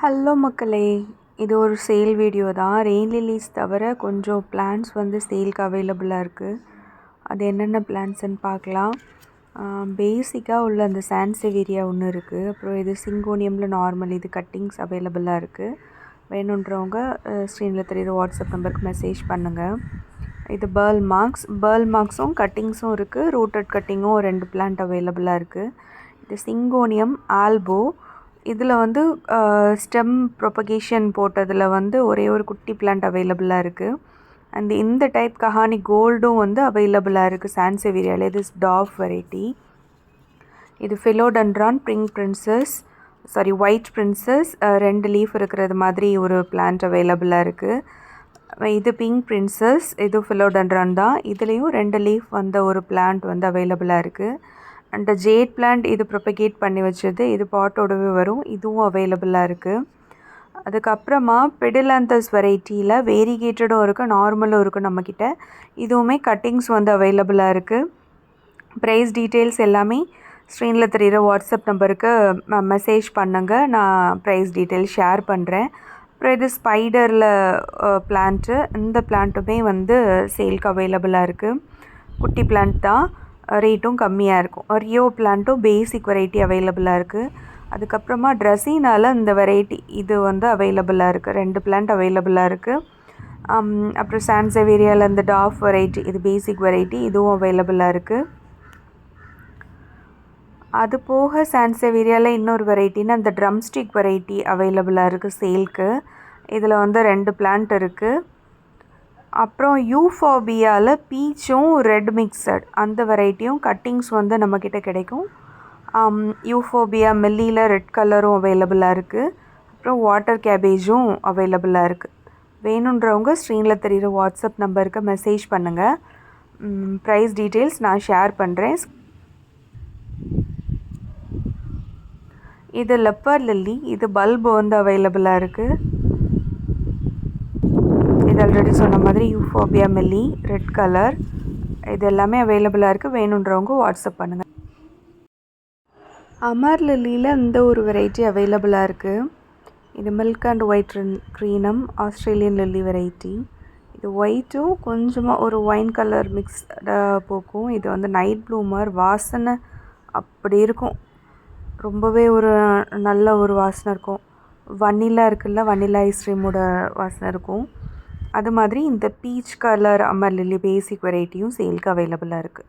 Hello மக்களே இது ஒரு சேல் வீடியோ தான். ரெயின் லில்லிஸ் தவிர கொஞ்சம் பிளான்ஸ் வந்து சேல்க்கு அவைலபிளாக இருக்குது அது என்னென்ன பிளான்ஸ்ன்னு பார்க்கலாம். பேசிக்காக உள்ள அந்த சான்செவேரியா ஒன்று இருக்குது அப்புறம் இது சிங்கோனியமில் நார்மல் இது கட்டிங்ஸ் அவைலபிளாக இருக்குது வேணுன்றவங்க ஸ்க்ரீனில் தெரியுற வாட்ஸ்அப் நம்பருக்கு மெசேஜ் பண்ணுங்கள் இது பேர்ல் மார்க்ஸ் பேர்ல் மார்க்ஸும் கட்டிங்ஸும் இருக்குது ரூட்டட் கட்டிங்கும் ரெண்டு பிளான்ட் அவைலபிளாக இருக்குது இது சிங்கோனியம் ஆல்போ இதில் வந்து ஸ்டெம் ப்ரொபகேஷன் போட்டதில் வந்து ஒரே ஒரு குட்டி பிளான்ட் அவைலபிளாக இருக்குது அண்ட் இந்த டைப் கஹானி கோல்டும் வந்து அவைலபிளாக இருக்குது சான்செவேரியாவில். இது டாஃப் வெரைட்டி. இது philodendron pink princess sorry white princess ரெண்டு லீஃப் இருக்கிறது மாதிரி ஒரு பிளான்ட் அவைலபிளாக இருக்குது இது பிங்க் பிரின்சஸ் இது ஃபிலோடன்ட்ரான் தான். இதுலேயும் ரெண்டு லீஃப் வந்த ஒரு பிளான்ட் வந்து அவைலபிளாக இருக்குது அண்ட் ஜேட் பிளான்ட் இது ப்ரொபகேட் பண்ணி வச்சது இது பாட்டோடவே வரும் இதுவும் அவைலபிளாக இருக்குது அதுக்கப்புறமா பெடிலாந்தஸ் வெரைட்டியில் வேரிகேட்டடும் இருக்குது நார்மலும் இருக்குது நம்மக்கிட்ட இதுவுமே கட்டிங்ஸ் வந்து அவைலபிளாக இருக்குது ப்ரைஸ் டீட்டெயில்ஸ் எல்லாமே ஸ்க்ரீனில் தெரிகிற வாட்ஸ்அப் நம்பருக்கு மெசேஜ் பண்ணுங்கள் நான் ப்ரைஸ் டீட்டெயில்ஸ் ஷேர் பண்ணுறேன் அப்புறம் இது ஸ்பைடரில் பிளான்ட்டு இந்த பிளான்ட்டுமே வந்து சேல்க்கு அவைலபிளாக இருக்குது குட்டி பிளான்ட் தான். ரேட்டும் கம்மியாக இருக்கும். ரியோ பிளான்ட்டும் பேசிக் வெரைட்டி அவைலபிளாக இருக்குது அதுக்கப்புறமா ட்ரெஸ்ஸினால் இந்த வெரைட்டி இது வந்து அவைலபிளாக இருக்குது ரெண்டு பிளான்ட் அவைலபிளாக இருக்குது அப்புறம் சான்சவேரியாவில் இந்த டாஃப் வெரைட்டி இது பேசிக் வெரைட்டி இதுவும் அவைலபிளாக இருக்குது அது போக சான்சவேரியாவில் இன்னொரு வெரைட்டின்னு அந்த ட்ரம்ஸ்டிக் வெரைட்டி அவைலபிளாக இருக்குது சேல்க்கு இதில் வந்து ரெண்டு பிளான்ட் இருக்குது அப்புறம் யூஃபோபியாவில் பீச்சும் ரெட் மிக்சட். அந்த வெரைட்டியும் கட்டிங்ஸ் வந்து நம்மக்கிட்ட கிடைக்கும். யூஃபோபியா மில்லியில் ரெட் கலரும் அவைலபிளாக இருக்குது அப்புறம் வாட்டர் கேபேஜும் அவைலபிளாக இருக்குது வேணுன்றவங்க ஸ்க்ரீனில் தெரிகிற வாட்ஸ்அப் நம்பருக்கு மெசேஜ் பண்ணுங்கள் ப்ரைஸ் டீட்டெயில்ஸ் நான் ஷேர் பண்ணுறேன் இது லெப்பர் லில்லி இது பல்பு வந்து அவைலபிளாக இருக்குது இது ஆல்ரெடி சொன்ன மாதிரி யூஃபோபியா மெல்லி ரெட் கலர் இது எல்லாமே அவைலபிளாக இருக்குது வேணுன்றவங்க வாட்ஸ்அப் பண்ணுங்கள் அமர் லில்லியில் இந்த ஒரு வெரைட்டி அவைலபிளாக இருக்குது இது milk and white crinum Australian lily variety இது ஒயிட்டும் கொஞ்சமாக ஒரு ஒயின் கலர் மிக்ஸ்டாக போக்கும். இது வந்து நைட் ப்ளூமர் வாசனை அப்படி இருக்கும். ரொம்பவே ஒரு நல்ல ஒரு வாசனை இருக்கும். வனிலா இருக்குல்ல வனிலா ஐஸ்கிரீமோட வாசனை இருக்கும். அது மாதிரி இந்த பீச் கலர் அமர்லில்லி பேசிக் வெரைட்டியும் சேல்க்கு அவைலபிளாக இருக்குது